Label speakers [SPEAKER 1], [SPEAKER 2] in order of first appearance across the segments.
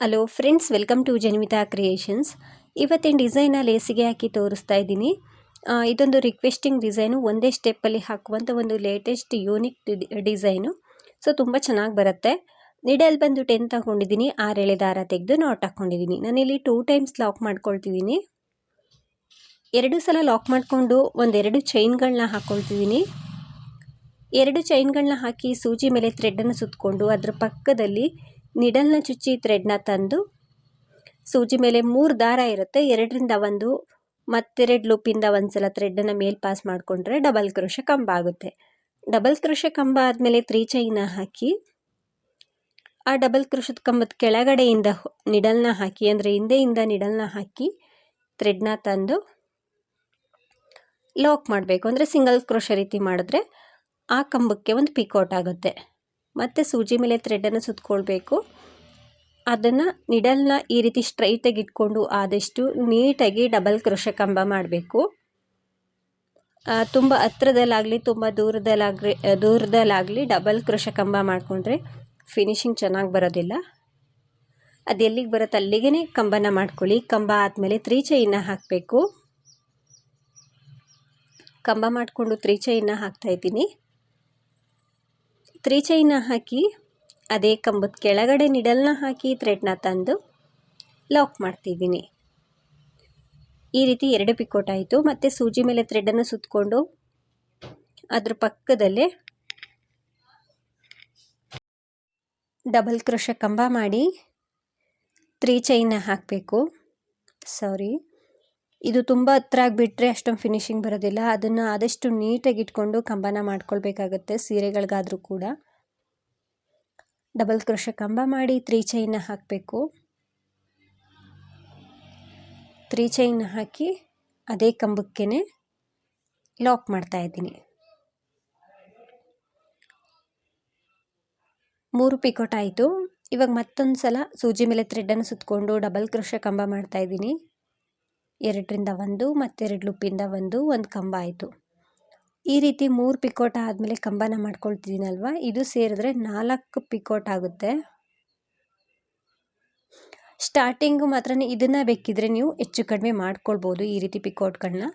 [SPEAKER 1] Hello friends welcome to Janmitha Creations ಇವತ್ತಿನ design ಲೇಸಿಗೆ ಹಾಕಿ ತೋರಿಸ್ತಾ ಇದ್ದೀನಿ. ಇದೊಂದು ರಿಕ್ವೆಸ್ಟಿಂಗ್ ಡಿಸೈನು ಒಂದೇ ಸ್ಟೆಪ್ಪಲ್ಲಿ ಹಾಕುವಂಥ ಒಂದು ಲೇಟೆಸ್ಟ್ ಯೂನಿಕ್ ಡಿಸೈನು ಸೊ ತುಂಬ ಚೆನ್ನಾಗಿ ಬರುತ್ತೆ. ನಿಡಲ್ ಬಂದು ಟೆನ್ ತಗೊಂಡಿದ್ದೀನಿ ಆರೆಳೆ ದಾರ ತೆಗೆದು ನಾಟ್ ಹಾಕ್ಕೊಂಡಿದ್ದೀನಿ ನಾನಿಲ್ಲಿ ಟೂ ಟೈಮ್ಸ್ ಲಾಕ್ ಮಾಡ್ಕೊಳ್ತಿದ್ದೀನಿ. ಎರಡು ಸಲ ಲಾಕ್ ಮಾಡಿಕೊಂಡು ಒಂದೆರಡು ಚೈನ್ಗಳನ್ನ ಹಾಕ್ಕೊಳ್ತಿದ್ದೀನಿ ಎರಡು ಚೈನ್ಗಳನ್ನ ಹಾಕಿ ಸೂಜಿ ಮೇಲೆ ಥ್ರೆಡ್ಡನ್ನು ಸುತ್ತಕೊಂಡು ಅದರ ಪಕ್ಕದಲ್ಲಿ ನಿಡಲ್ನ ಚುಚ್ಚಿ ಥ್ರೆಡ್ನ ತಂದು ಸೂಜಿ ಮೇಲೆ ಮೂರು ದಾರ ಇರುತ್ತೆ. ಎರಡರಿಂದ ಒಂದು ಮತ್ತೆರಡು ಲೂಪಿಂದ ಒಂದು ಸಲ ಥ್ರೆಡ್ಡನ್ನು ಮೇಲೆ ಪಾಸ್ ಮಾಡಿಕೊಂಡ್ರೆ ಡಬಲ್ ಕ್ರೋಶ ಕಂಬ ಆಗುತ್ತೆ. ಡಬಲ್ ಕ್ರೋಶ ಕಂಬ ಆದಮೇಲೆ ತ್ರೀ ಚೈನ ಹಾಕಿ ಆ ಡಬಲ್ ಕ್ರೋಶದ ಕಂಬದ ಕೆಳಗಡೆಯಿಂದ ನಿಡಲ್ನ ಹಾಕಿ ಅಂದರೆ ಹಿಂದೆಯಿಂದ ನಿಡಲ್ನ ಹಾಕಿ ಥ್ರೆಡ್ನ ತಂದು ಲಾಕ್ ಮಾಡಬೇಕು. ಅಂದರೆ ಸಿಂಗಲ್ ಕ್ರೋಶ ರೀತಿ ಮಾಡಿದ್ರೆ ಆ ಕಂಬಕ್ಕೆ ಒಂದು ಪಿಕೌಟ್ ಆಗುತ್ತೆ. ಮತ್ತು ಸೂಜಿ ಮೇಲೆ ಥ್ರೆಡನ್ನು ಸುತ್ತಕೊಳ್ಬೇಕು ಅದನ್ನು ನಿಡಲ್ನ ಈ ರೀತಿ ಸ್ಟ್ರೈಟಾಗಿ ಇಟ್ಕೊಂಡು ಆದಷ್ಟು ನೀಟಾಗಿ ಡಬಲ್ ಕ್ರೋಶ ಕಂಬ ಮಾಡಬೇಕು. ತುಂಬ ಹತ್ರದಲ್ಲಾಗಲಿ, ತುಂಬ ದೂರದಲ್ಲಾಗ್ರಿ ದೂರದಲ್ಲಾಗಲಿ ಡಬಲ್ ಕ್ರೋಶ ಕಂಬ ಮಾಡಿಕೊಂಡ್ರೆ ಫಿನಿಶಿಂಗ್ ಚೆನ್ನಾಗಿ ಬರೋದಿಲ್ಲ. ಅದು ಎಲ್ಲಿಗೆ ಬರುತ್ತೆ? ಅಲ್ಲಿಗೆ ಕಂಬನ ಮಾಡ್ಕೊಳ್ಳಿ. ಕಂಬ ಆದಮೇಲೆ ತ್ರೀ ಚೈನ ಹಾಕಬೇಕು. ಕಂಬ ಮಾಡಿಕೊಂಡು ತ್ರೀ ಚೈನ ಹಾಕ್ತಾಯಿದ್ದೀನಿ ತ್ರೀ ಚೈನ ಹಾಕಿ, ಅದೇ ಕಂಬದ ಕೆಳಗಡೆ ನಿಡಲ್ನ ಹಾಕಿ ಥ್ರೆಡ್ನ ತಂದು ಲಾಕ್ ಮಾಡ್ತಿದ್ದೀನಿ. ಈ ರೀತಿ ಎರಡು ಪಿಕೋಟ್ ಆಯಿತು. ಮತ್ತು ಸೂಜಿ ಮೇಲೆ ಥ್ರೆಡನ್ನು ಸುತ್ತಕೊಂಡು ಅದ್ರ ಪಕ್ಕದಲ್ಲೇ ಡಬಲ್ ಕ್ರೋಶ ಕಂಬ ಮಾಡಿ ತ್ರೀ ಚೈನ ಹಾಕಬೇಕು. ಸಾರಿ ಇದು ತುಂಬ ಹತ್ರ ಆಗಿಬಿಟ್ರೆ ಅಷ್ಟೊಂದು ಫಿನಿಶಿಂಗ್ ಬರೋದಿಲ್ಲ. ಅದನ್ನು ಆದಷ್ಟು ನೀಟಾಗಿ ಇಟ್ಕೊಂಡು ಕಂಬನ ಮಾಡ್ಕೊಳ್ಬೇಕಾಗತ್ತೆ, ಸೀರೆಗಳಿಗಾದರೂ ಕೂಡ. ಡಬಲ್ ಕ್ರೋಶ ಕಂಬ ಮಾಡಿ ತ್ರೀ ಚೈನ ಹಾಕಬೇಕು. ತ್ರೀ ಚೈನ್ ಹಾಕಿ ಅದೇ ಕಂಬಕ್ಕೆ ಲಾಕ್ ಮಾಡ್ತಾ ಇದ್ದೀನಿ. ಮೂರು ಪಿಕೋಟ್ ಆಯಿತು. ಇವಾಗ ಮತ್ತೊಂದು ಸಲ ಸೂಜಿ ಮೇಲೆ ಥ್ರೆಡ್ಡನ್ನು ಸುತ್ತಕೊಂಡು ಡಬಲ್ ಕ್ರೋಶ ಕಂಬ ಮಾಡ್ತಾ ಇದ್ದೀನಿ. ಎರಡರಿಂದ ಒಂದು ಮತ್ತೆರಡು ಲುಪ್ಪಿಂದ ಒಂದು ಒಂದು ಕಂಬ ಆಯಿತು. ಈ ರೀತಿ ಮೂರು ಪಿಕೋಟ ಆದಮೇಲೆ ಕಂಬನ ಮಾಡ್ಕೊಳ್ತಿದ್ದೀನಲ್ವ ಇದು ಸೇರಿದ್ರೆ ನಾಲ್ಕು ಪಿಕೋಟ್ ಆಗುತ್ತೆ. ಸ್ಟಾರ್ಟಿಂಗು ಮಾತ್ರ ಇದನ್ನು ಬೇಕಿದ್ರೆ ನೀವು ಹೆಚ್ಚು ಕಡಿಮೆ ಮಾಡ್ಕೊಳ್ಬೋದು ಈ ರೀತಿ ಪಿಕೋಟ್ಗಳನ್ನ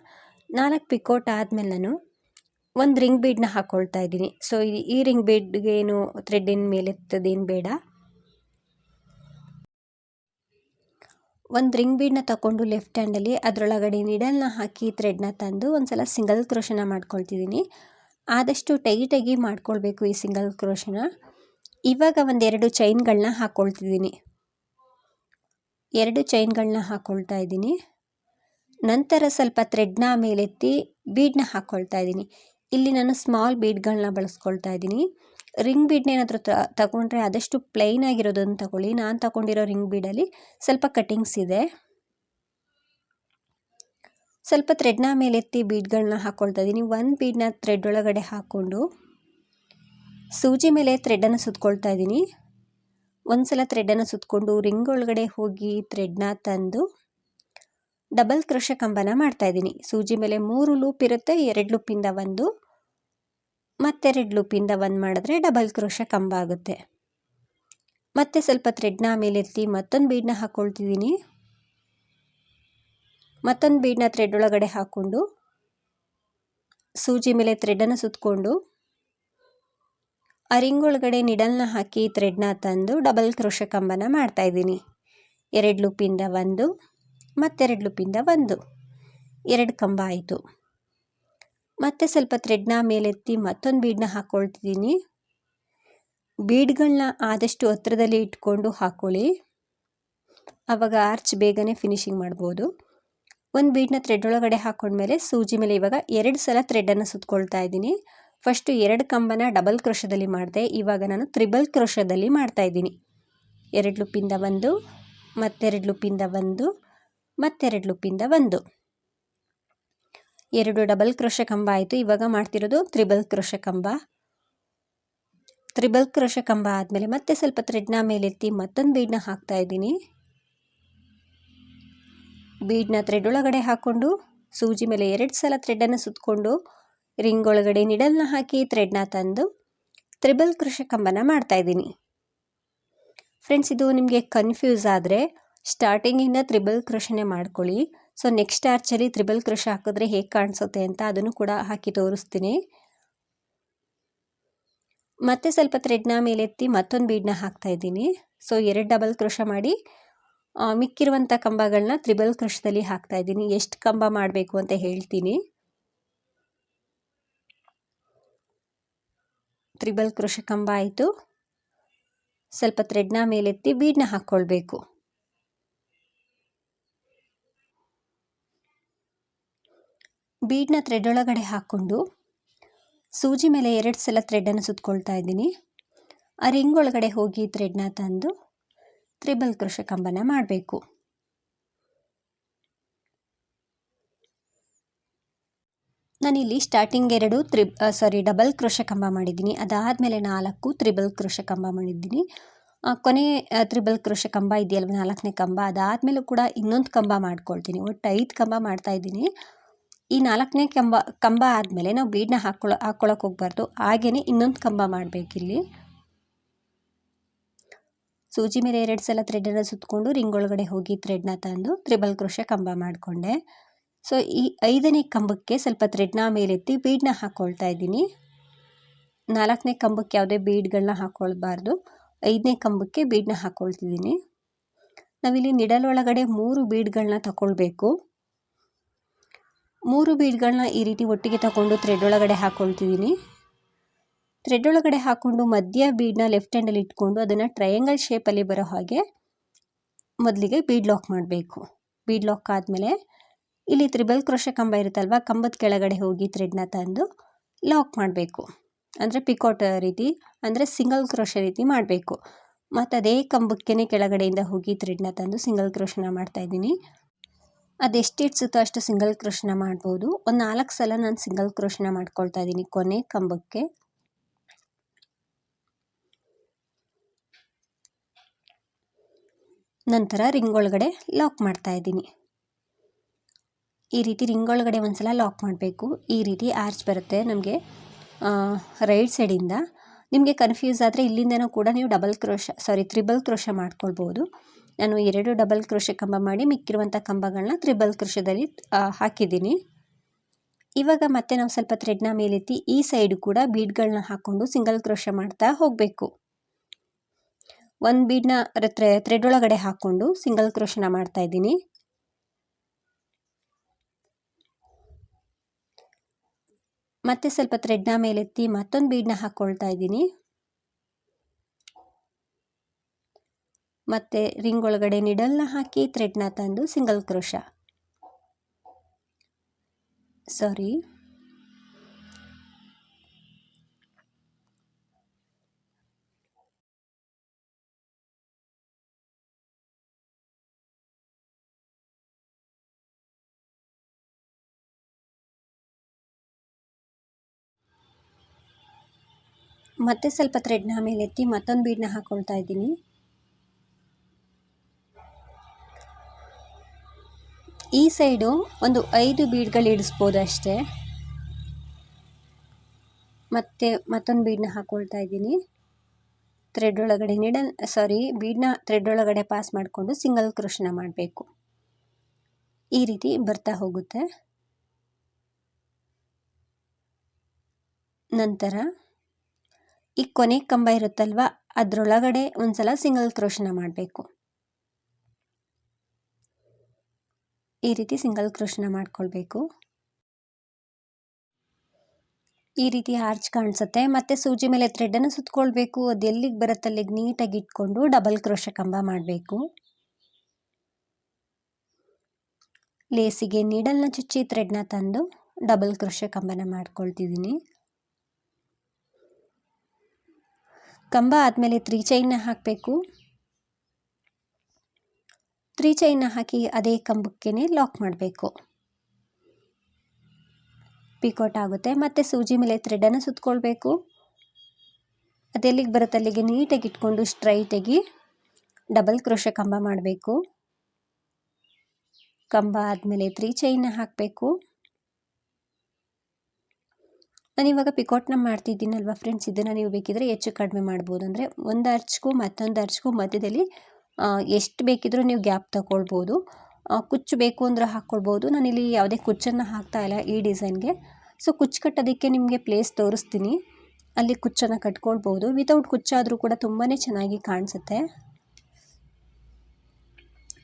[SPEAKER 1] ನಾಲ್ಕು ಪಿಕೋಟ್ ಆದಮೇಲೆ ನಾನು ಒಂದು ರಿಂಗ್ ಬೀಡನ್ನ ಹಾಕ್ಕೊಳ್ತಾ ಇದ್ದೀನಿ. ಸೊ ಈ ರಿಂಗ್ ಬೀಡ್ಗೆ ಏನು ಥ್ರೆಡ್ಡಿನ ಮೇಲೆ ಇರ್ತದೇನು ಬೇಡ. ಒಂದು ರಿಂಗ್ ಬೀಡನ್ನ ತಗೊಂಡು ಲೆಫ್ಟ್ ಹ್ಯಾಂಡಲ್ಲಿ ಅದರೊಳಗಡೆ ನಿಡಲ್ನ ಹಾಕಿ ಥ್ರೆಡ್ನ ತಂದು ಒಂದು ಸಲ ಸಿಂಗಲ್ ಕ್ರೋಶನ ಮಾಡ್ಕೊಳ್ತಿದ್ದೀನಿ ಆದಷ್ಟು ಟೈಟಾಗಿ ಮಾಡ್ಕೊಳ್ಬೇಕು ಈ ಸಿಂಗಲ್ ಕ್ರೋಶನ ಇವಾಗ ಒಂದೆರಡು ಚೈನ್ಗಳನ್ನ ಹಾಕ್ಕೊಳ್ತಿದ್ದೀನಿ ಎರಡು ಚೈನ್ಗಳನ್ನ ಹಾಕ್ಕೊಳ್ತಾ ಇದ್ದೀನಿ. ನಂತರ ಸ್ವಲ್ಪ ಥ್ರೆಡ್ನ ಮೇಲೆತ್ತಿ ಬೀಡ್ನ ಹಾಕ್ಕೊಳ್ತಾ ಇದ್ದೀನಿ. ಇಲ್ಲಿ ನಾನು ಸ್ಮಾಲ್ ಬೀಡ್ಗಳನ್ನ ಬಳಸ್ಕೊಳ್ತಾ ಇದ್ದೀನಿ. ರಿಂಗ್ ಬೀಡ್ನ ಏನಾದರೂ ತಗೊಂಡ್ರೆ ಆದಷ್ಟು ಪ್ಲೈನ್ ಆಗಿರೋದನ್ನು ತಗೊಳ್ಳಿ. ನಾನು ತಗೊಂಡಿರೋ ರಿಂಗ್ ಬೀಡಲ್ಲಿ ಸ್ವಲ್ಪ ಕಟ್ಟಿಂಗ್ಸ್ ಇದೆ. ಸ್ವಲ್ಪ ಥ್ರೆಡ್ನ ಮೇಲೆತ್ತಿ ಬೀಡ್ಗಳನ್ನ ಹಾಕ್ಕೊಳ್ತಾ ಇದ್ದೀನಿ ಒಂದು ಬೀಡ್ನ ಥ್ರೆಡ್ ಒಳಗಡೆ ಹಾಕ್ಕೊಂಡು ಸೂಜಿ ಮೇಲೆ ಥ್ರೆಡನ್ನು ಸುತ್ಕೊಳ್ತಾ ಇದ್ದೀನಿ ಒಂದು ಸಲ ಥ್ರೆಡನ್ನು ಸುತ್ತಕೊಂಡು ರಿಂಗ್ ಒಳಗಡೆ ಹೋಗಿ ಥ್ರೆಡ್ನ ತಂದು ಡಬಲ್ ಕ್ರೋಶ ಕಂಬನ ಮಾಡ್ತಾಯಿದ್ದೀನಿ ಸೂಜಿ ಮೇಲೆ ಮೂರು ಲೂಪ್ ಇರುತ್ತೆ, ಎರಡು ಲೂಪಿಂದ ಒಂದು. ಮತ್ತೆರಡು ಲೂಪಿಂದ ಒಂದು ಮಾಡಿದ್ರೆ ಡಬಲ್ ಕ್ರೋಶ ಕಂಬ ಆಗುತ್ತೆ. ಮತ್ತೆ ಸ್ವಲ್ಪ ಥ್ರೆಡ್ನ ಮೇಲೆತ್ತಿ ಮತ್ತೊಂದು ಬೀಡನ್ನ ಹಾಕ್ಕೊಳ್ತಿದ್ದೀನಿ ಮತ್ತೊಂದು ಬೀಡನ್ನ ಥ್ರೆಡ್ ಒಳಗಡೆ ಹಾಕ್ಕೊಂಡು ಸೂಜಿ ಮೇಲೆ ಥ್ರೆಡನ್ನು ಸುತ್ತಕೊಂಡು ಆ ರಿಂಗ್ ಒಳಗಡೆ ನಿಡಲ್ನ ಹಾಕಿ ಥ್ರೆಡ್ನ ತಂದು ಡಬಲ್ ಕ್ರೋಶ ಕಂಬನ ಮಾಡ್ತಾಯಿದ್ದೀನಿ ಎರಡು ಲೂಪಿಂದ ಒಂದು ಮತ್ತೆರಡು ಲೂಪಿಂದ ಒಂದು. ಎರಡು ಕಂಬ ಆಯಿತು. ಮತ್ತೆ ಸ್ವಲ್ಪ ಥ್ರೆಡ್ನ ಮೇಲೆತ್ತಿ ಮತ್ತೊಂದು ಬೀಡನ್ನ ಹಾಕ್ಕೊಳ್ತಿದ್ದೀನಿ ಬೀಡ್ಗಳನ್ನ ಆದಷ್ಟು ಹತ್ರದಲ್ಲಿ ಇಟ್ಕೊಂಡು ಹಾಕ್ಕೊಳ್ಳಿ ಆವಾಗ ಆರ್ಚ್ ಬೇಗನೆ ಫಿನಿಶಿಂಗ್ ಮಾಡ್ಬೋದು. ಒಂದು ಬೀಡನ್ನ ಥ್ರೆಡ್ ಒಳಗಡೆ ಹಾಕ್ಕೊಂಡ್ಮೇಲೆ ಸೂಜಿ ಮೇಲೆ ಇವಾಗ ಎರಡು ಸಲ ಥ್ರೆಡನ್ನು ಸುತ್ಕೊಳ್ತಾ ಇದ್ದೀನಿ. ಫಸ್ಟು ಎರಡು ಕಂಬನ ಡಬಲ್ ಕ್ರೋಶದಲ್ಲಿ ಮಾಡಿದೆ. ಇವಾಗ ನಾನು ತ್ರಿಬಲ್ ಕ್ರೋಶದಲ್ಲಿ ಮಾಡ್ತಾಯಿದ್ದೀನಿ ಎರಡು ಲುಪ್ಪಿಂದ ಒಂದು, ಮತ್ತೆರಡು ಲುಪ್ಪಿಂದ ಒಂದು, ಮತ್ತೆರಡು ಲುಪ್ಪಿಂದ ಒಂದು. ಎರಡು ಡಬಲ್ ಕ್ರೋಶ ಕಂಬ ಆಯಿತು. ಇವಾಗ ಮಾಡ್ತಿರೋದು ತ್ರಿಬಲ್ ಕ್ರೋಶ ಕಂಬ ತ್ರಿಬಲ್ ಕ್ರೋಶ ಕಂಬ ಆದಮೇಲೆ ಮತ್ತೆ ಸ್ವಲ್ಪ ಥ್ರೆಡ್ನ ಮೇಲೆತ್ತಿ ಮತ್ತೊಂದು ಬೀಡ್ನ ಹಾಕ್ತಾ ಇದ್ದೀನಿ. ಬೀಡ್ನ ಥ್ರೆಡ್ ಒಳಗಡೆ ಹಾಕ್ಕೊಂಡು ಸೂಜಿ ಮೇಲೆ ಎರಡು ಸಲ ಥ್ರೆಡನ್ನು ಸುತ್ತಕೊಂಡು ರಿಂಗ್ ಒಳಗಡೆ ನಿಡಲ್ನ ಹಾಕಿ ಥ್ರೆಡ್ನ ತಂದು ತ್ರಿಬಲ್ ಕೃಷಿ ಕಂಬನ ಮಾಡ್ತಾಯಿದ್ದೀನಿ ಫ್ರೆಂಡ್ಸ್, ಇದು ನಿಮಗೆ ಕನ್ಫ್ಯೂಸ್ ಆದರೆ ಸ್ಟಾರ್ಟಿಂಗಿಂದ ತ್ರಿಬಲ್ ಕೃಷಿನೇ ಮಾಡ್ಕೊಳ್ಳಿ. ಸೊ ನೆಕ್ಸ್ಟ್ ಆರ್ಚಲ್ಲಿ ತ್ರಿಬಲ್ ಕ್ರೋಶ ಹಾಕಿದ್ರೆ ಹೇಗೆ ಕಾಣಿಸುತ್ತೆ ಅಂತ ಅದನ್ನು ಕೂಡ ಹಾಕಿ ತೋರಿಸ್ತೀನಿ. ಮತ್ತೆ ಸ್ವಲ್ಪ ಥ್ರೆಡ್ನ ಮೇಲೆತ್ತಿ ಮತ್ತೊಂದು ಬೀಡ್ನ ಹಾಕ್ತಾ ಇದ್ದೀನಿ. ಸೊ ಎರಡು ಡಬಲ್ ಕ್ರೋಶ ಮಾಡಿ ಮಿಕ್ಕಿರುವಂಥ ಕಂಬಗಳನ್ನ ತ್ರಿಬಲ್ ಕ್ರೋಶದಲ್ಲಿ ಹಾಕ್ತಾ ಇದ್ದೀನಿ. ಎಷ್ಟು ಕಂಬ ಮಾಡಬೇಕು ಅಂತ ಹೇಳ್ತೀನಿ. ತ್ರಿಬಲ್ ಕ್ರೋಶ ಕಂಬ ಆಯಿತು. ಸ್ವಲ್ಪ ಥ್ರೆಡ್ನ ಮೇಲೆತ್ತಿ ಬೀಡನ್ನ ಹಾಕ್ಕೊಳ್ಬೇಕು. ಬೀಡನ್ನ ಥ್ರೆಡ್ ಒಳಗಡೆ ಹಾಕ್ಕೊಂಡು ಸೂಜಿ ಮೇಲೆ ಎರಡು ಸಲ ಥ್ರೆಡನ್ನು ಸುತ್ಕೊಳ್ತಾ ಇದ್ದೀನಿ. ಆ ರಿಂಗ್ ಒಳಗಡೆ ಹೋಗಿ ಥ್ರೆಡ್ನ ತಂದು ತ್ರಿಬಲ್ ಕೃಷ ಕಂಬನ ಮಾಡಬೇಕು. ನಾನಿಲ್ಲಿ ಸ್ಟಾರ್ಟಿಂಗ್ ಎರಡು ತ್ರಿ ಸಾರಿ ಡಬಲ್ ಕೃಷ ಕಂಬ ಮಾಡಿದ್ದೀನಿ. ಅದಾದಮೇಲೆ ನಾಲ್ಕು ತ್ರಿಬಲ್ ಕೃಷ ಕಂಬ ಮಾಡಿದ್ದೀನಿ ಕೊನೆ ತ್ರಿಬಲ್ ಕೃಷ ಕಂಬ ಇದೆಯಲ್ವ, ನಾಲ್ಕನೇ ಕಂಬ? ಅದಾದಮೇಲೂ ಕೂಡ ಇನ್ನೊಂದು ಕಂಬ ಮಾಡ್ಕೊಳ್ತೀನಿ. ಒಟ್ಟು ಐದು ಕಂಬ ಮಾಡ್ತಾ ಇದ್ದೀನಿ. ಈ ನಾಲ್ಕನೇ ಕಂಬ ಕಂಬ ಆದಮೇಲೆ ನಾವು ಬೀಡನ್ನ ಹಾಕ್ಕೊಳ್ಳೋ ಹಾಕ್ಕೊಳಕ್ಕೆ ಹೋಗ್ಬಾರ್ದು. ಹಾಗೆಯೇ ಇನ್ನೊಂದು ಕಂಬ ಮಾಡಬೇಕಿಲ್ಲಿ. ಸೂಜಿ ಮೇಲೆ ಎರಡು ಸಲ ಥ್ರೆಡನ್ನು ಸುತ್ತಕೊಂಡು ರಿಂಗ್ ಒಳಗಡೆ ಹೋಗಿ ಥ್ರೆಡ್ನ ತಂದು ತ್ರಿಬಲ್ ಕ್ರೋಶ ಕಂಬ ಮಾಡಿಕೊಂಡೆ. ಸೊ ಈ ಐದನೇ ಕಂಬಕ್ಕೆ ಸ್ವಲ್ಪ ಥ್ರೆಡ್ನ ಮೇಲೆತ್ತಿ ಬೀಡನ್ನ ಹಾಕ್ಕೊಳ್ತಾ ಇದ್ದೀನಿ. ನಾಲ್ಕನೇ ಕಂಬಕ್ಕೆ ಯಾವುದೇ ಬೀಡ್ಗಳನ್ನ ಹಾಕ್ಕೊಳ್ಬಾರ್ದು ಐದನೇ ಕಂಬಕ್ಕೆ ಬೀಡನ್ನ ಹಾಕ್ಕೊಳ್ತಿದ್ದೀನಿ ನಾವಿಲ್ಲಿ ನಿಡಲ್ ಒಳಗಡೆ ಮೂರು ಬೀಡ್ಗಳನ್ನ ತಗೊಳ್ಬೇಕು ಮೂರು ಬೀಡ್ಗಳನ್ನ ಈ ರೀತಿ ಒಟ್ಟಿಗೆ ತಗೊಂಡು ಥ್ರೆಡ್ ಒಳಗಡೆ ಹಾಕ್ಕೊಳ್ತಿದ್ದೀನಿ ಥ್ರೆಡ್ ಒಳಗಡೆ ಹಾಕ್ಕೊಂಡು ಮಧ್ಯ ಬೀಡ್ನ ಲೆಫ್ಟ್ ಹ್ಯಾಂಡಲ್ಲಿ ಇಟ್ಕೊಂಡು ಅದನ್ನು ಟ್ರಯಾಂಗಲ್ ಶೇಪಲ್ಲಿ ಬರೋ ಹಾಗೆ ಮೊದಲಿಗೆ ಬೀಡ್ ಲಾಕ್ ಮಾಡಬೇಕು. ಬೀಡ್ ಲಾಕ್ ಆದಮೇಲೆ ಇಲ್ಲಿ ತ್ರಿಬಲ್ ಕ್ರೋಶ ಕಂಬ ಇರುತ್ತಲ್ವ, ಕಂಬದ ಕೆಳಗಡೆ ಹೋಗಿ ಥ್ರೆಡ್ನ ತಂದು ಲಾಕ್ ಮಾಡಬೇಕು. ಅಂದರೆ ಪಿಕೋಟ್ ರೀತಿ, ಅಂದರೆ ಸಿಂಗಲ್ ಕ್ರೋಶ ರೀತಿ ಮಾಡಬೇಕು. ಮತ್ತು ಅದೇ ಕಂಬಕ್ಕೇ ಕೆಳಗಡೆಯಿಂದ ಹೋಗಿ ಥ್ರೆಡ್ನ ತಂದು ಸಿಂಗಲ್ ಕ್ರೋಶನ ಮಾಡ್ತಾಯಿದ್ದೀನಿ ಅದೆಷ್ಟು ಹಿಡ್ಸುತ್ತೋ ಅಷ್ಟು ಸಿಂಗಲ್ ಕ್ರೋಷನ ಮಾಡ್ಬೋದು. ಒಂದು ನಾಲ್ಕು ಸಲ ನಾನು ಸಿಂಗಲ್ ಕ್ರೋಷನ ಮಾಡ್ಕೊಳ್ತಾ ಇದ್ದೀನಿ ಕೊನೆ ಕಂಬಕ್ಕೆ. ನಂತರ ರಿಂಗ್ ಒಳಗಡೆ ಲಾಕ್ ಮಾಡ್ತಾ ಇದ್ದೀನಿ. ಈ ರೀತಿ ರಿಂಗ್ ಒಳಗಡೆ ಒಂದು ಸಲ ಲಾಕ್ ಮಾಡಬೇಕು. ಈ ರೀತಿ ಆರ್ಚ್ ಬರುತ್ತೆ ನಮಗೆ ರೈಟ್ ಸೈಡಿಂದ ನಿಮಗೆ ಕನ್ಫ್ಯೂಸ್ ಆದರೆ ಇಲ್ಲಿಂದನೂ ಕೂಡ ನೀವು double crochet sorry triple crochet ಮಾಡ್ಕೊಳ್ಬೋದು. ನಾನು ಎರಡು ಡಬಲ್ ಕ್ರೋಶ ಕಂಬ ಮಾಡಿ ಮಿಕ್ಕಿರುವಂಥ ಕಂಬಗಳನ್ನ ತ್ರಿಬಲ್ ಕ್ರೋಶದಲ್ಲಿ ಹಾಕಿದ್ದೀನಿ. ಇವಾಗ ಮತ್ತೆ ನಾವು ಸ್ವಲ್ಪ ಥ್ರೆಡ್ನ ಮೇಲೆತ್ತಿ ಈ ಸೈಡು ಕೂಡ ಬೀಡ್ಗಳನ್ನ ಹಾಕ್ಕೊಂಡು ಸಿಂಗಲ್ ಕ್ರೋಶ ಮಾಡ್ತಾ ಹೋಗಬೇಕು. ಒಂದು ಬೀಡ್ನ ಥ್ರೆಡ್ ಒಳಗಡೆ ಹಾಕ್ಕೊಂಡು ಸಿಂಗಲ್ ಕ್ರೋಶನ ಮಾಡ್ತಾ ಇದ್ದೀನಿ. ಮತ್ತೆ ಸ್ವಲ್ಪ ಥ್ರೆಡ್ನ ಮೇಲೆತ್ತಿ ಮತ್ತೊಂದು ಬೀಡ್ನ ಹಾಕ್ಕೊಳ್ತಾ ಇದ್ದೀನಿ. ಮತ್ತೆ ರಿಂಗ್ ಒಳಗಡೆ ನಿಡಲ್ನ ಹಾಕಿ ಥ್ರೆಡ್ನ ತಂದು ಸಿಂಗಲ್ ಕ್ರೋಶ ಸಾರಿ ಮತ್ತೆ ಸ್ವಲ್ಪ ಥ್ರೆಡ್ನ ಮೇಲೆತ್ತಿ ಮತ್ತೊಂದು ಬೀಡನ್ನ ಹಾಕ್ಕೊಳ್ತಾ ಇದ್ದೀನಿ. ಈ ಸೈಡು ಒಂದು ಐದು ಬೀಡ್ಗಳು ಇಡಿಸ್ಬೋದು ಅಷ್ಟೇ. ಮತ್ತೆ ಮತ್ತೊಂದು ಬೀಡನ್ನ ಹಾಕ್ಕೊಳ್ತಾ ಇದ್ದೀನಿ. ಥ್ರೆಡ್ ಒಳಗಡೆ ನೀಡಲ್ ಸಾರಿ ಬೀಡನ್ನ ಥ್ರೆಡ್ ಒಳಗಡೆ ಪಾಸ್ ಮಾಡಿಕೊಂಡು ಸಿಂಗಲ್ ಕ್ರೋಶನ ಮಾಡಬೇಕು. ಈ ರೀತಿ ಬರ್ತಾ ಹೋಗುತ್ತೆ. ನಂತರ ಈ ಕೊನೆ ಕಂಬ ಇರುತ್ತಲ್ವ, ಅದರೊಳಗಡೆ ಒಂದು ಸಲ ಸಿಂಗಲ್ ಕ್ರೋಶನ ಮಾಡಬೇಕು. ಈ ರೀತಿ ಸಿಂಗಲ್ ಕ್ರೋಶನ ಮಾಡ್ಕೊಳ್ಬೇಕು. ಈ ರೀತಿ ಆರ್ಚ್ ಕಾಣಿಸುತ್ತೆ. ಮತ್ತೆ ಸೂಜಿ ಮೇಲೆ ಥ್ರೆಡನ್ನು ಸುತ್ತಕೊಳ್ಬೇಕು ಅದು ಎಲ್ಲಿಗೆ ಬರುತ್ತೆ ಅಲ್ಲಿಗೆ ನೀಟಾಗಿ ಇಟ್ಕೊಂಡು ಡಬಲ್ ಕ್ರೋಶ ಕಂಬ ಮಾಡಬೇಕು. ಲೇಸಿಗೆ ನೀಡಲ್ನ ಚುಚ್ಚಿ ಥ್ರೆಡ್ನ ತಂದು ಡಬಲ್ ಕ್ರೋಶ ಕಂಬನ ಮಾಡ್ಕೊಳ್ತಿದ್ದೀನಿ. ಕಂಬ ಆದಮೇಲೆ ತ್ರೀ ಚೈನ್ನ ಹಾಕಬೇಕು. ತ್ರೀ ಚೈನ್ನ ಹಾಕಿ ಅದೇ ಕಂಬಕ್ಕೆ ಲಾಕ್ ಮಾಡಬೇಕು. ಪಿಕೋಟ್ ಆಗುತ್ತೆ. ಮತ್ತು ಸೂಜಿ ಮೇಲೆ ಥ್ರೆಡನ್ನು ಸುತ್ಕೊಳ್ಬೇಕು. ಅದೆಲ್ಲಿಗೆ ಬರುತ್ತೆ ಅಲ್ಲಿಗೆ ನೀಟಾಗಿ ಇಟ್ಕೊಂಡು ಸ್ಟ್ರೈಟಾಗಿ ಡಬಲ್ ಕ್ರೋಶ ಕಂಬ ಮಾಡಬೇಕು. ಕಂಬ ಆದಮೇಲೆ ತ್ರೀ ಚೈನ್ನ ಹಾಕಬೇಕು. ನಾನಿವಾಗ ಪಿಕೋಟ್ನ ಮಾಡ್ತಿದ್ದೀನಲ್ವ ಫ್ರೆಂಡ್ಸ್? ಇದನ್ನು ನೀವು ಬೇಕಿದ್ರೆ ಹೆಚ್ಚು ಕಡಿಮೆ ಮಾಡ್ಬೋದು. ಅಂದರೆ ಒಂದು ಅರ್ಚ್ಗೂ ಮತ್ತೊಂದು ಅರ್ಚ್ಗೂ ಮಧ್ಯದಲ್ಲಿ ಎಷ್ಟು ಬೇಕಿದ್ರೂ ನೀವು ಗ್ಯಾಪ್ ತಗೊಳ್ಬೋದು. ಕುಚ್ಚು ಬೇಕು ಅಂದರೆ ಹಾಕ್ಕೊಳ್ಬೋದು. ನಾನಿಲ್ಲಿ ಯಾವುದೇ ಕುಚ್ಚನ್ನು ಹಾಕ್ತಾ ಇಲ್ಲ ಈ ಡಿಸೈನ್ಗೆ. ಸೊ, ಕುಚ್ಚು ಕಟ್ಟೋದಕ್ಕೆ ನಿಮಗೆ ಪ್ಲೇಸ್ ತೋರಿಸ್ತೀನಿ. ಅಲ್ಲಿ ಕುಚ್ಚನ್ನು ಕಟ್ಕೊಳ್ಬೋದು. ವಿತೌಟ್ ಕುಚ್ಚಾದರೂ ಕೂಡ ತುಂಬಾ ಚೆನ್ನಾಗಿ ಕಾಣಿಸುತ್ತೆ.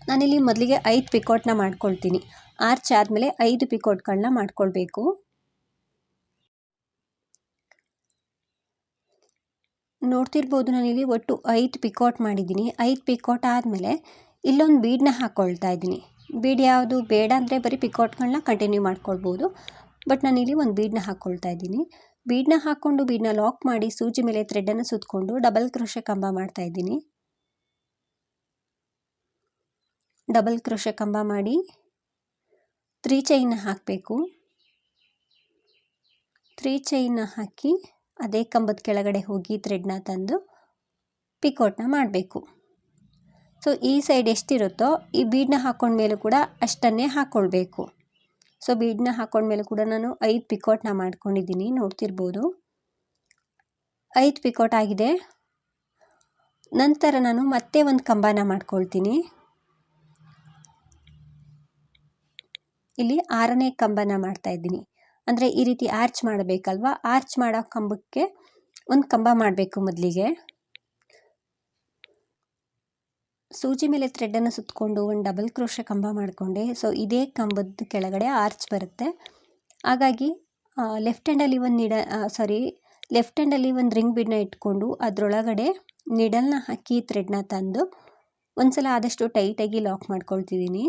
[SPEAKER 1] ನಾನಿಲ್ಲಿ ಮೊದಲಿಗೆ ಐದು ಪಿಕೋಟ್ನ ಮಾಡ್ಕೊಳ್ತೀನಿ. ಆರ್ಚ್ ಆದಮೇಲೆ ಐದು ಪಿಕೋಟ್ಗಳನ್ನ ಮಾಡ್ಕೊಳ್ಬೇಕು. ನೋಡ್ತಿರ್ಬೋದು ನಾನಿಲ್ಲಿ ಒಟ್ಟು ಐದು ಪಿಕೌಟ್ ಮಾಡಿದ್ದೀನಿ. ಐದು ಪಿಕೌಟ್ ಆದಮೇಲೆ ಇಲ್ಲೊಂದು ಬೀಡನ್ನ ಹಾಕ್ಕೊಳ್ತಾ ಇದ್ದೀನಿ. ಬೀಡ್ ಯಾವುದು? ಬೇಡ ಅಂದರೆ ಬರೀ ಪಿಕೌಟ್ಗಳನ್ನ ಕಂಟಿನ್ಯೂ ಮಾಡ್ಕೊಳ್ಬೋದು. ಬಟ್ ನಾನಿಲ್ಲಿ ಒಂದು ಬೀಡನ್ನ ಹಾಕ್ಕೊಳ್ತಾ ಇದ್ದೀನಿ. ಬೀಡನ್ನ ಹಾಕ್ಕೊಂಡು ಬೀಡನ್ನ ಲಾಕ್ ಮಾಡಿ ಸೂಜಿ ಮೇಲೆ ಥ್ರೆಡನ್ನು ಸುತ್ತಕೊಂಡು ಡಬಲ್ ಕ್ರೋಶೆ ಕಂಬ ಮಾಡ್ತಾ ಇದ್ದೀನಿ. ಡಬಲ್ ಕ್ರೋಶೆ ಕಂಬ ಮಾಡಿ ತ್ರೀ ಚೈನ್ನ ಹಾಕಬೇಕು. ತ್ರೀ ಚೈನ್ನ ಹಾಕಿ ಅದೇ ಕಂಬದ ಕೆಳಗಡೆ ಹೋಗಿ ಥ್ರೆಡ್ನ ತಂದು ಪಿಕೋಟ್ನ ಮಾಡಬೇಕು. ಸೊ ಈ ಸೈಡ್ ಎಷ್ಟಿರುತ್ತೋ ಈ ಬೀಡನ್ನ ಹಾಕ್ಕೊಂಡ್ಮೇಲೂ ಕೂಡ ಅಷ್ಟನ್ನೇ ಹಾಕ್ಕೊಳ್ಬೇಕು ಸೊ ಬೀಡನ್ನ ಹಾಕ್ಕೊಂಡ್ಮೇಲೆ ಕೂಡ ನಾನು ಐದು ಪಿಕೋಟ್ನ ಮಾಡ್ಕೊಂಡಿದ್ದೀನಿ, ನೋಡ್ತಿರ್ಬೋದು. ಐದು ಪಿಕೋಟ್ ಆಗಿದೆ. ನಂತರ ನಾನು ಮತ್ತೆ ಒಂದು ಕಂಬನ ಮಾಡ್ಕೊಳ್ತೀನಿ. ಇಲ್ಲಿ ಆರನೇ ಕಂಬನ ಮಾಡ್ತಾ ಇದ್ದೀನಿ. ಅಂದರೆ ಈ ರೀತಿ ಆರ್ಚ್ ಮಾಡಬೇಕಲ್ವಾ? ಆರ್ಚ್ ಮಾಡೋ ಕಂಬಕ್ಕೆ ಒಂದು ಕಂಬ ಮಾಡಬೇಕು ಮೊದಲಿಗೆ. ಸೂಜಿ ಮೇಲೆ ಥ್ರೆಡನ್ನು ಸುತ್ತಕೊಂಡು ಒಂದು ಡಬಲ್ ಕ್ರೋಶ ಕಂಬ ಮಾಡಿಕೊಂಡೆ. ಸೊ ಇದೇ ಕಂಬದ ಕೆಳಗಡೆ ಆರ್ಚ್ ಬರುತ್ತೆ. ಹಾಗಾಗಿ ಲೆಫ್ಟ್ ಹ್ಯಾಂಡಲ್ಲಿ ಒಂದು ನಿಡ ಸಾರಿ ಲೆಫ್ಟ್ ಹ್ಯಾಂಡಲ್ಲಿ ಒಂದು ರಿಂಗ್ ಬಿಡ್ನ ಇಟ್ಕೊಂಡು ಅದರೊಳಗಡೆ ನಿಡಲ್ನ ಹಾಕಿ ಥ್ರೆಡ್ನ ತಂದು ಒಂದು ಸಲ ಆದಷ್ಟು ಟೈಟಾಗಿ ಲಾಕ್ ಮಾಡ್ಕೊಳ್ತಿದ್ದೀನಿ.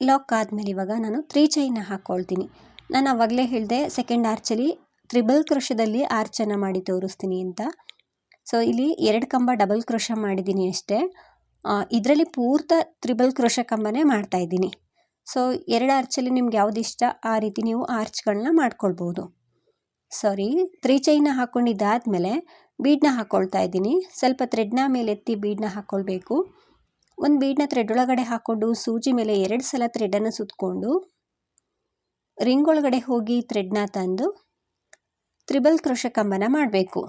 [SPEAKER 1] ಲಾಕ್ ಆದಮೇಲೆ ಇವಾಗ ನಾನು ತ್ರೀ ಚೈನ ಹಾಕ್ಕೊಳ್ತೀನಿ ನಾನು ಆವಾಗಲೇ ಹೇಳಿದೆ ಸೆಕೆಂಡ್ ಆರ್ಚಲ್ಲಿ ತ್ರಿಬಲ್ ಕ್ರೋಶದಲ್ಲಿ ಆರ್ಚನ್ನು ಮಾಡಿ ತೋರಿಸ್ತೀನಿ ಅಂತ. ಸೊ ಇಲ್ಲಿ ಎರಡು ಕಂಬ ಡಬಲ್ ಕ್ರೋಶ ಮಾಡಿದ್ದೀನಿ ಅಷ್ಟೇ. ಇದರಲ್ಲಿ ಪೂರ್ತ ತ್ರಿಬಲ್ ಕ್ರೋಶ ಕಂಬನೇ ಮಾಡ್ತಾ ಇದ್ದೀನಿ. ಸೊ ಎರಡು ಆರ್ಚಲ್ಲಿ ನಿಮ್ಗೆ ಯಾವ್ದು ಇಷ್ಟ, ಆ ರೀತಿ ನೀವು ಆರ್ಚ್ಗಳನ್ನ ಮಾಡ್ಕೊಳ್ಬೋದು. ಸಾರಿ ತ್ರೀ ಚೈನ ಹಾಕ್ಕೊಂಡಿದ್ದಾದಮೇಲೆ ಬೀಡನ್ನ ಹಾಕ್ಕೊಳ್ತಾ ಇದ್ದೀನಿ. ಸ್ವಲ್ಪ ಥ್ರೆಡ್ನ ಮೇಲೆ ಎತ್ತಿ ಬೀಡನ್ನ ಹಾಕ್ಕೊಳ್ಬೇಕು ಒಂದು ಬೀಡನ್ನ ಥ್ರೆಡ್ ಒಳಗಡೆ ಹಾಕ್ಕೊಂಡು ಸೂಜಿ ಮೇಲೆ ಎರಡು ಸಲ ಥ್ರೆಡನ್ನು ಸುತ್ತಕೊಂಡು ರಿಂಗ್ ಒಳಗಡೆ ಹೋಗಿ ಥ್ರೆಡ್ನ ತಂದು ತ್ರಿಬಲ್ ಕ್ರೋಶ ಕಂಬನ ಮಾಡಬೇಕು.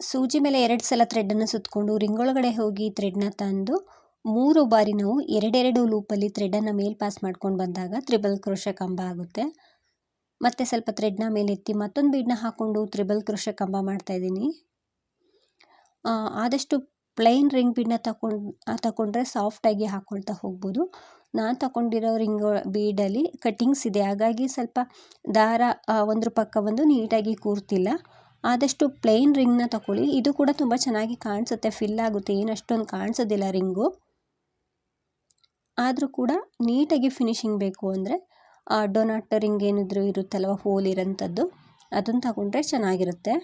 [SPEAKER 1] ಸೂಜಿ ಮೇಲೆ ಎರಡು ಸಲ ಥ್ರೆಡನ್ನು ಸುತ್ತಕೊಂಡು ರಿಂಗ್ ಒಳಗಡೆ ಹೋಗಿ ಥ್ರೆಡ್ನ ತಂದು ಮೂರು ಬಾರಿ ನಾವು ಎರಡೆರಡು ಲೂಪಲ್ಲಿ ಥ್ರೆಡನ್ನು ಮೇಲ್ ಪಾಸ್ ಮಾಡ್ಕೊಂಡು ಬಂದಾಗ ತ್ರಿಬಲ್ ಕ್ರೋಶ ಕಂಬ ಆಗುತ್ತೆ. ಮತ್ತೆ ಸ್ವಲ್ಪ ಥ್ರೆಡ್ನ ಮೇಲೆತ್ತಿ ಮತ್ತೊಂದು ಬೀಡನ್ನ ಹಾಕ್ಕೊಂಡು ತ್ರಿಬಲ್ ಕ್ರೋಶ ಕಂಬ ಮಾಡ್ತಾಯಿದ್ದೀನಿ ಆದಷ್ಟು ಪ್ಲೈನ್ ರಿಂಗ್ ಬೀಡನ್ನ ತಗೊಂಡು ತಗೊಂಡ್ರೆ ಸಾಫ್ಟಾಗಿ ಹಾಕ್ಕೊಳ್ತಾ ಹೋಗ್ಬೋದು. ನಾನು ತಗೊಂಡಿರೋ ರಿಂಗ್ ಬೀಡಲ್ಲಿ ಕಟ್ಟಿಂಗ್ಸ್ ಇದೆ. ಹಾಗಾಗಿ ಸ್ವಲ್ಪ ದಾರ ಒಂದ್ರ ಪಕ್ಕ ಒಂದು ನೀಟಾಗಿ ಕೂರ್ತಿಲ್ಲ. ಆದಷ್ಟು ಪ್ಲೈನ್ ರಿಂಗ್ನ ತಗೊಳ್ಳಿ ಇದು ಕೂಡ ತುಂಬ ಚೆನ್ನಾಗಿ ಕಾಣಿಸುತ್ತೆ. ಫಿಲ್ ಆಗುತ್ತೆ. ಏನು ಅಷ್ಟೊಂದು ಕಾಣಿಸೋದಿಲ್ಲ ರಿಂಗು ಆದರೂ ಕೂಡ ನೀಟಾಗಿ ಫಿನಿಶಿಂಗ್ ಬೇಕು ಅಂದರೆ ಡೊನಾಟ್ ರಿಂಗ್ ಏನಿದ್ರು ಇರುತ್ತಲ್ವ, ಹೋಲ್ ಇರೋಂಥದ್ದು ಅದನ್ನು ತಗೊಂಡ್ರೆ ಚೆನ್ನಾಗಿರುತ್ತೆ.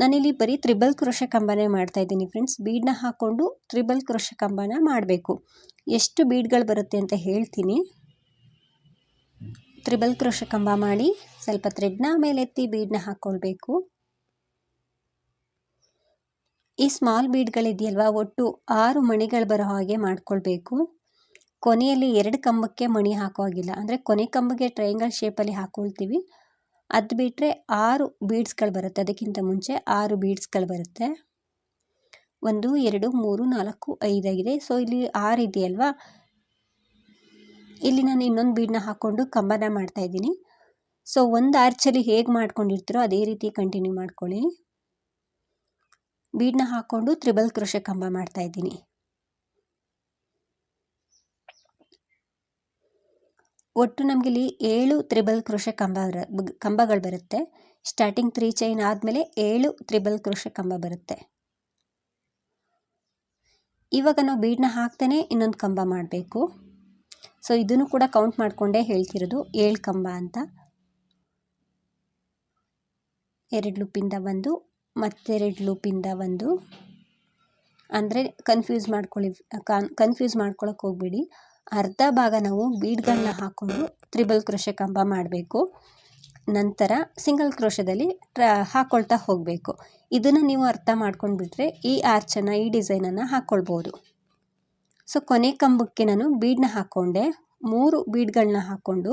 [SPEAKER 1] ನಾನಿಲ್ಲಿ ಬರೀ ತ್ರಿಬಲ್ ಕ್ರೋಶ ಕಂಬನೇ ಮಾಡ್ತಾ ಇದ್ದೀನಿ ಫ್ರೆಂಡ್ಸ್ ಬೀಡನ್ನ ಹಾಕ್ಕೊಂಡು ತ್ರಿಬಲ್ ಕ್ರೋಶ ಕಂಬನ ಮಾಡಬೇಕು. ಎಷ್ಟು ಬೀಡ್ಗಳು ಬರುತ್ತೆ ಅಂತ ಹೇಳ್ತೀನಿ. ತ್ರಿಬಲ್ ಕ್ರೋಶ ಕಂಬ ಮಾಡಿ ಸ್ವಲ್ಪ ಥ್ರೆಡ್ನ ಮೇಲೆತ್ತಿ ಬೀಡನ್ನ ಹಾಕ್ಕೊಳ್ಬೇಕು. ಈ ಸ್ಮಾಲ್ ಬೀಡ್ಗಳಿದೆಯಲ್ವಾ, ಒಟ್ಟು ಆರು ಮಣಿಗಳು ಬರೋ ಹಾಗೆ ಮಾಡ್ಕೊಳ್ಬೇಕು. ಕೊನೆಯಲ್ಲಿ ಎರಡು ಕಂಬಕ್ಕೆ ಮಣಿ ಹಾಕೋ ಹಾಗಿಲ್ಲ. ಅಂದರೆ ಕೊನೆ ಕಂಬಕ್ಕೆ ಟ್ರಯಾಂಗಲ್ ಶೇಪಲ್ಲಿ ಹಾಕ್ಕೊಳ್ತೀವಿ ಅದು ಬಿಟ್ಟರೆ ಆರು ಬೀಡ್ಸ್ಗಳು ಬರುತ್ತೆ. ಅದಕ್ಕಿಂತ ಮುಂಚೆ ಆರು ಬೀಡ್ಸ್ಗಳು ಬರುತ್ತೆ. ಒಂದು, ಎರಡು, ಮೂರು, ನಾಲ್ಕು ಐದಾಗಿದೆ ಸೊ ಇಲ್ಲಿ ಆರು ಇದೆಯಲ್ವಾ? ಇಲ್ಲಿ ನಾನು ಇನ್ನೊಂದು ಬೀಡನ್ನ ಹಾಕ್ಕೊಂಡು ಕಂಬನ ಮಾಡ್ತಾ ಇದ್ದೀನಿ. ಸೊ ಒಂದು ಆರ್ಚಲ್ಲಿ ಹೇಗೆ ಮಾಡ್ಕೊಂಡಿರ್ತೀರೋ ಅದೇ ರೀತಿ ಕಂಟಿನ್ಯೂ ಮಾಡ್ಕೊಳ್ಳಿ. ಬೀಡನ್ನ ಹಾಕ್ಕೊಂಡು ತ್ರಿಬಲ್ ಕ್ರೋಶೆ ಕಂಬ ಮಾಡ್ತಾ ಇದ್ದೀನಿ ಒಟ್ಟು ನಮಗೆ ಇಲ್ಲಿ ಏಳು ತ್ರಿಬಲ್ ಕ್ರೋಶ ಕಂಬ ಕಂಬಗಳು ಬರುತ್ತೆ. ಸ್ಟಾರ್ಟಿಂಗ್ ತ್ರೀ ಚೈನ್ ಆದಮೇಲೆ ಏಳು ತ್ರಿಬಲ್ ಕ್ರೋಶ ಕಂಬ ಬರುತ್ತೆ. ಇವಾಗ ನಾವು ಬೀಡನ್ನ ಹಾಕ್ತೇನೆ ಇನ್ನೊಂದು ಕಂಬ ಮಾಡಬೇಕು. ಸೊ ಇದನ್ನು ಕೂಡ ಕೌಂಟ್ ಮಾಡಿಕೊಂಡೇ ಹೇಳ್ತಿರೋದು ಏಳು ಕಂಬ ಅಂತ. ಎರಡು ಲೂಪಿಂದ ಒಂದು, ಮತ್ತೆರಡು ಲೂಪಿಂದ ಒಂದು. ಅಂದರೆ ಕನ್ಫ್ಯೂಸ್ ಮಾಡ್ಕೊಳ್ಳಿ ಕನ್ಫ್ಯೂಸ್ ಮಾಡ್ಕೊಳಕ್ಕೆ ಹೋಗ್ಬೇಡಿ. ಅರ್ಧ ಭಾಗ ನಾವು ಬೀಡ್ಗಳನ್ನ ಹಾಕ್ಕೊಂಡು ತ್ರಿಬಲ್ ಕ್ರೋಶ ಕಂಬ ಮಾಡಬೇಕು. ನಂತರ ಸಿಂಗಲ್ ಕ್ರೋಶದಲ್ಲಿ ಟ್ರ ಹಾಕ್ಕೊಳ್ತಾ ಹೋಗಬೇಕು. ಇದನ್ನು ನೀವು ಅರ್ಥ ಮಾಡ್ಕೊಂಡ್ಬಿಟ್ರೆ ಈ ಆರ್ಚನ್ನು, ಈ ಡಿಸೈನನ್ನು ಹಾಕ್ಕೊಳ್ಬೋದು ಸೊ, ಕೊನೆ ಕಂಬಕ್ಕೆ ನಾನು ಬೀಡನ್ನ ಹಾಕ್ಕೊಂಡೆ ಮೂರು ಬೀಡ್ಗಳನ್ನ ಹಾಕ್ಕೊಂಡು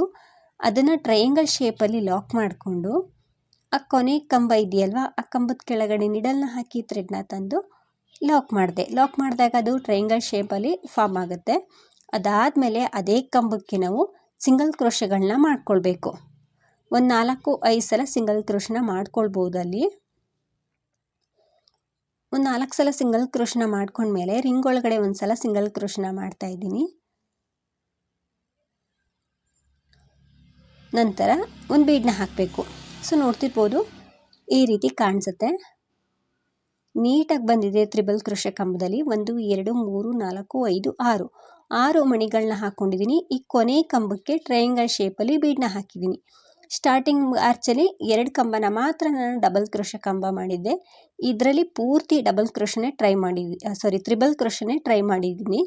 [SPEAKER 1] ಅದನ್ನು ಟ್ರಯಾಂಗಲ್ ಶೇಪಲ್ಲಿ ಲಾಕ್ ಮಾಡಿಕೊಂಡು, ಆ ಕೊನೆ ಕಂಬ ಇದೆಯಲ್ವ, ಆ ಕಂಬದ ಕೆಳಗಡೆ ನಿಡಲ್ನ ಹಾಕಿ ಥ್ರೆಡ್ನ ತಂದು ಲಾಕ್ ಮಾಡಿದೆ. ಲಾಕ್ ಮಾಡಿದಾಗ ಅದು ಟ್ರಯಾಂಗಲ್ ಶೇಪಲ್ಲಿ ಫಾರ್ಮ್ ಆಗುತ್ತೆ. ಅದಾದಮೇಲೆ ಅದೇ ಕಂಬಕ್ಕೆ ನಾವು ಸಿಂಗಲ್ ಕ್ರೋಶಗಳನ್ನ ಮಾಡ್ಕೊಳ್ಬೇಕು. ಒಂದು ನಾಲ್ಕು, ಐದು ಸಲ ಸಿಂಗಲ್ ಕ್ರೋಶನ ಮಾಡ್ಕೊಳ್ಬೋದು ಅಲ್ಲಿ ಒಂದು ನಾಲ್ಕು ಸಲ ಸಿಂಗಲ್ ಕ್ರೋಶನ ಮಾಡ್ಕೊಂಡ್ಮೇಲೆ ರಿಂಗ್ ಒಳಗಡೆ ಒಂದು ಸಲ ಸಿಂಗಲ್ ಕ್ರೋಶನ ಮಾಡ್ತಾ ಇದ್ದೀನಿ. ನಂತರ ಒಂದು ಬೀಡನ್ನ ಹಾಕಬೇಕು. ಸೊ ನೋಡ್ತಿರ್ಬೋದು ಈ ರೀತಿ ಕಾಣಿಸುತ್ತೆ. ನೀಟಾಗಿ ಬಂದಿದೆ ತ್ರಿಬಲ್ ಕೃಷ ಕಂಬದಲ್ಲಿ ಒಂದು, ಎರಡು, ಮೂರು, ನಾಲ್ಕು, ಐದು, ಆರು. ಆರು ಮಣಿಗಳನ್ನ ಹಾಕ್ಕೊಂಡಿದ್ದೀನಿ ಈ ಕೊನೆ ಕಂಬಕ್ಕೆ ಟ್ರಯಾಂಗಲ್ ಶೇಪಲ್ಲಿ ಬೀಡನ್ನ ಹಾಕಿದ್ದೀನಿ ಸ್ಟಾರ್ಟಿಂಗ್ ಆರ್ಚಲ್ಲಿ ಎರಡು ಕಂಬನ ಮಾತ್ರ ನಾನು ಡಬಲ್ ಕ್ರೋಶ ಕಂಬ ಮಾಡಿದ್ದೆ. ಇದರಲ್ಲಿ ಪೂರ್ತಿ ಡಬಲ್ ಕ್ರೋಶನೇ ಟ್ರೈ ಮಾಡಿದ್ವಿ ಸಾರಿ ತ್ರಿಬಲ್ ಕ್ರೋಶನೇ ಟ್ರೈ ಮಾಡಿದ್ದೀನಿ.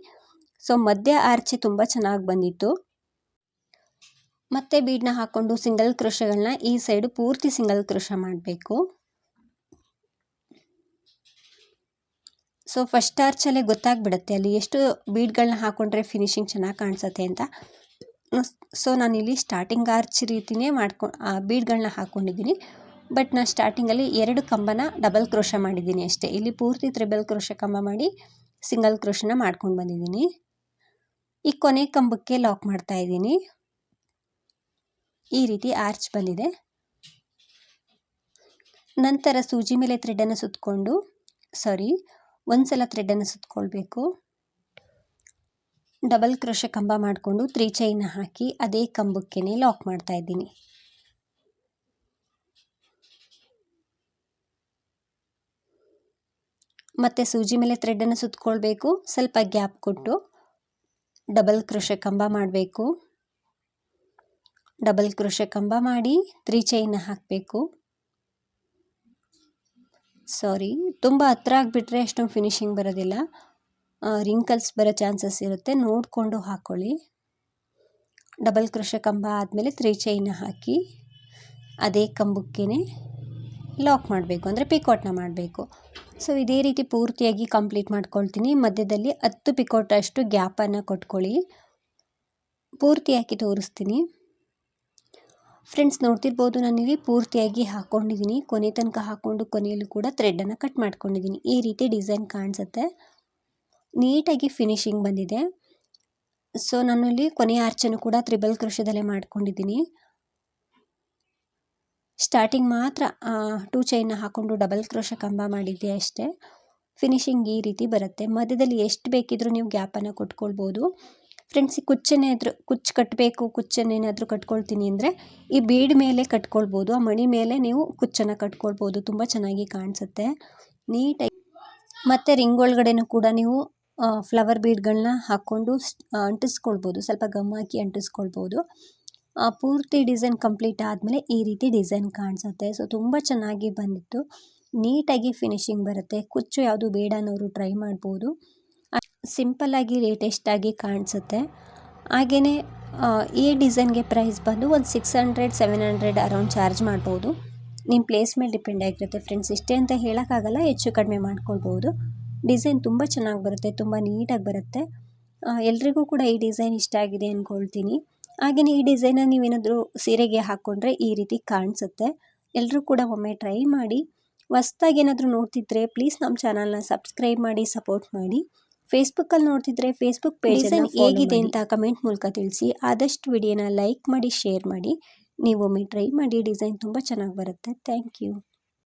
[SPEAKER 1] ಸೊ ಮಧ್ಯ ಆರ್ಚೆ ತುಂಬ ಚೆನ್ನಾಗಿ ಬಂದಿತ್ತು. ಮತ್ತೆ ಬೀಡನ್ನ ಹಾಕ್ಕೊಂಡು ಸಿಂಗಲ್ ಕ್ರೋಶಗಳನ್ನ ಈ ಸೈಡು ಪೂರ್ತಿ ಸಿಂಗಲ್ ಕ್ರೋಶ ಮಾಡಬೇಕು. ಸೊ ಫಸ್ಟ್ ಆರ್ಚಲ್ಲೇ ಗೊತ್ತಾಗ್ಬಿಡುತ್ತೆ. ಅಲ್ಲಿ ಎಷ್ಟು ಬೀಡ್ಗಳನ್ನ ಹಾಕ್ಕೊಂಡ್ರೆ ಫಿನಿಶಿಂಗ್ ಚೆನ್ನಾಗಿ ಕಾಣಿಸುತ್ತೆ ಅಂತ. ಸೊ ನಾನಿಲ್ಲಿ ಸ್ಟಾರ್ಟಿಂಗ್ ಆರ್ಚ್ ರೀತಿಯೇ ಮಾಡ್ಕೊ ಬೀಡ್ಗಳನ್ನ ಹಾಕ್ಕೊಂಡಿದ್ದೀನಿ ಬಟ್ ನಾನು ಸ್ಟಾರ್ಟಿಂಗಲ್ಲಿ ಎರಡು ಕಂಬನ ಡಬಲ್ ಕ್ರೋಶ ಮಾಡಿದ್ದೀನಿ ಅಷ್ಟೇ. ಇಲ್ಲಿ ಪೂರ್ತಿ ತ್ರಿಬಲ್ ಕ್ರೋಶ ಕಂಬ ಮಾಡಿ ಸಿಂಗಲ್ ಕ್ರೋಶನ ಮಾಡ್ಕೊಂಡು ಬಂದಿದ್ದೀನಿ. ಈ ಕೊನೆ ಕಂಬಕ್ಕೆ ಲಾಕ್ ಮಾಡ್ತಾ ಇದ್ದೀನಿ. ಈ ರೀತಿ ಆರ್ಚ್ ಬಂದಿದೆ. ನಂತರ ಸೂಜಿ ಮೇಲೆ ಥ್ರೆಡನ್ನು ಸುತ್ತಕೊಂಡು ಸಾರಿ ಒಂದು ಸಲ ಥ್ರೆಡನ್ನು ಸುತ್ತಕೊಳ್ಬೇಕು ಡಬಲ್ ಕ್ರೋಶ ಕಂಬ ಮಾಡಿಕೊಂಡು ತ್ರೀ ಚೈನ್ ಹಾಕಿ ಅದೇ ಕಂಬಕ್ಕೆ ಲಾಕ್ ಮಾಡ್ತಾ ಇದ್ದೀನಿ. ಮತ್ತು ಸೂಜಿ ಮೇಲೆ ಥ್ರೆಡನ್ನು ಸುತ್ತಕೊಳ್ಬೇಕು ಸ್ವಲ್ಪ ಗ್ಯಾಪ್ ಕೊಟ್ಟು ಡಬಲ್ ಕ್ರೋಶ ಕಂಬ ಮಾಡಬೇಕು. ಡಬಲ್ ಕ್ರೋಶ ಕಂಬ ಮಾಡಿ ತ್ರೀ ಚೈನ್ ಹಾಕಬೇಕು. ಸಾರಿ ತುಂಬ ಹತ್ರ ಆಗಿಬಿಟ್ರೆ ಅಷ್ಟೊಂದು ಫಿನಿಶಿಂಗ್ ಬರೋದಿಲ್ಲ. ರಿಂಕಲ್ಸ್ ಬರೋ ಚಾನ್ಸಸ್ ಇರುತ್ತೆ. ನೋಡಿಕೊಂಡು ಹಾಕ್ಕೊಳ್ಳಿ ಡಬಲ್ ಕ್ರೋಶ ಕಂಬ ಆದಮೇಲೆ ತ್ರೀ ಚೈನ ಹಾಕಿ, ಅದೇ ಕಂಬಕ್ಕೆ ಲಾಕ್ ಮಾಡಬೇಕು. ಅಂದರೆ ಪಿಕೋಟ್ನ ಮಾಡಬೇಕು. ಸೊ ಇದೇ ರೀತಿ ಪೂರ್ತಿಯಾಗಿ ಕಂಪ್ಲೀಟ್ ಮಾಡ್ಕೊಳ್ತೀನಿ. ಮಧ್ಯದಲ್ಲಿ ಹತ್ತು ಪಿಕೋಟಷ್ಟು ಗ್ಯಾಪನ್ನು ಕೊಟ್ಕೊಳ್ಳಿ. ಪೂರ್ತಿಯಾಗಿ ತೋರಿಸ್ತೀನಿ. ಫ್ರೆಂಡ್ಸ್ ನೋಡ್ತಿರ್ಬೋದು ನಾನಿಲ್ಲಿ. ಪೂರ್ತಿಯಾಗಿ ಹಾಕ್ಕೊಂಡಿದ್ದೀನಿ ಕೊನೆ ತನಕ ಹಾಕ್ಕೊಂಡು ಕೊನೆಯಲ್ಲೂ ಕೂಡ ಥ್ರೆಡನ್ನು ಕಟ್ ಮಾಡ್ಕೊಂಡಿದ್ದೀನಿ ಈ ರೀತಿ ಡಿಸೈನ್ ಕಾಣಿಸುತ್ತೆ. ನೀಟಾಗಿ ಫಿನಿಶಿಂಗ್ ಬಂದಿದೆ. ಸೊ ನಾನು ಇಲ್ಲಿ ಕೊನೆಯ ಆರ್ಚನ್ನು ಕೂಡ ತ್ರಿಬಲ್ ಕೃಷದಲ್ಲೇ ಮಾಡ್ಕೊಂಡಿದ್ದೀನಿ ಸ್ಟಾರ್ಟಿಂಗ್ ಮಾತ್ರ ಟೂ ಚೈನ್ನ ಹಾಕ್ಕೊಂಡು ಡಬಲ್ ಕ್ರೋಶ ಕಂಬ ಮಾಡಿದ್ದೆ ಅಷ್ಟೇ. ಫಿನಿಶಿಂಗ್ ಈ ರೀತಿ ಬರುತ್ತೆ. ಮಧ್ಯದಲ್ಲಿ ಎಷ್ಟು ಬೇಕಿದ್ರೂ ನೀವು ಗ್ಯಾಪನ್ನು ಕೊಟ್ಕೊಳ್ಬೋದು. ಫ್ರೆಂಡ್ಸ್ ಈ ಕುಚ್ಚನ್ನೇನಾದರೂ ಕುಚ್ಚು ಕಟ್ಟಬೇಕು ಕುಚ್ಚನ್ನೇನಾದರೂ ಕಟ್ಕೊಳ್ತೀನಿ ಅಂದರೆ, ಈ ಬೀಡ್ ಮೇಲೆ ಕಟ್ಕೊಳ್ಬೋದು, ಆ ಮಣಿ ಮೇಲೆ ನೀವು ಕುಚ್ಚನ್ನು ಕಟ್ಕೊಳ್ಬೋದು, ತುಂಬ ಚೆನ್ನಾಗಿ ಕಾಣಿಸುತ್ತೆ. ನೀಟಾಗಿ. ಮತ್ತು ರಿಂಗ್ ಒಳಗಡೆನೂ ಕೂಡ ನೀವು ಫ್ಲವರ್ ಬೀಡ್ಗಳನ್ನ ಹಾಕ್ಕೊಂಡು ಅಂಟಿಸ್ಕೊಳ್ಬೋದು, ಸ್ವಲ್ಪ ಗಮ್ ಹಾಕಿ ಅಂಟಿಸ್ಕೊಳ್ಬೋದು. ಪೂರ್ತಿ ಡಿಸೈನ್ ಕಂಪ್ಲೀಟ್ ಆದಮೇಲೆ ಈ ರೀತಿ ಡಿಸೈನ್ ಕಾಣಿಸುತ್ತೆ. ಸೊ ತುಂಬ ಚೆನ್ನಾಗಿ ಬಂದಿತ್ತು. ನೀಟಾಗಿ ಫಿನಿಶಿಂಗ್ ಬರುತ್ತೆ. ಕುಚ್ಚು ಯಾವುದು ಬೇಡ ಅನ್ನೋರು ಟ್ರೈ ಮಾಡ್ಬೋದು. ಸಿಂಪಲ್ಲಾಗಿ ಲೇಟೆಸ್ಟಾಗಿ ಕಾಣಿಸುತ್ತೆ? ಹಾಗೆಯೇ ಈ ಡಿಸೈನ್ಗೆ ಪ್ರೈಸ್ ಬಂದು ಒಂದು six hundred, seven hundred around charge ಮಾಡ್ಬೋದು. ನಿಮ್ಮ ಪ್ಲೇಸ್ ಮೇಲೆ ಡಿಪೆಂಡ್ ಆಗಿರುತ್ತೆ ಫ್ರೆಂಡ್ಸ್. ಇಷ್ಟೇ ಅಂತ ಹೇಳೋಕ್ಕಾಗಲ್ಲ, ಹೆಚ್ಚು ಕಡಿಮೆ ಮಾಡ್ಕೊಳ್ಬೋದು. ಡಿಸೈನ್ ತುಂಬ ಚೆನ್ನಾಗಿ ಬರುತ್ತೆ, ತುಂಬ ನೀಟಾಗಿ ಬರುತ್ತೆ. ಎಲ್ರಿಗೂ ಕೂಡ ಈ ಡಿಸೈನ್ ಇಷ್ಟ ಆಗಿದೆ ಅಂದ್ಕೊಳ್ತೀನಿ ಹಾಗೆಯೇ ಈ ಡಿಸೈನ ನೀವೇನಾದರೂ ಸೀರೆಗೆ ಹಾಕ್ಕೊಂಡ್ರೆ ಈ ರೀತಿ ಕಾಣಿಸುತ್ತೆ. ಎಲ್ಲರೂ ಕೂಡ ಒಮ್ಮೆ ಟ್ರೈ ಮಾಡಿ. ಹೊಸ್ದಾಗಿ ಏನಾದರೂ ನೋಡ್ತಿದ್ರೆ, ಪ್ಲೀಸ್ ನಮ್ಮ ಚಾನಲ್ನ ಸಬ್ಸ್ಕ್ರೈಬ್ ಮಾಡಿ, ಸಪೋರ್ಟ್ ಮಾಡಿ. ಫೇಸ್ಬುಕ್ಕಲ್ಲಿ ನೋಡ್ತಿದ್ರೆ ಫೇಸ್ಬುಕ್ ಪೇಜ್ ಹೇಗಿದೆ ಅಂತ ಕಮೆಂಟ್ ಮೂಲಕ ತಿಳಿಸಿ. ಆದಷ್ಟು ವಿಡಿಯೋನ ಲೈಕ್ ಮಾಡಿ ಶೇರ್ ಮಾಡಿ. ನೀವು ಒಮ್ಮೆ ಟ್ರೈ ಮಾಡಿ. ಡಿಸೈನ್ ತುಂಬ ಚೆನ್ನಾಗಿ ಬರುತ್ತೆ. Thank you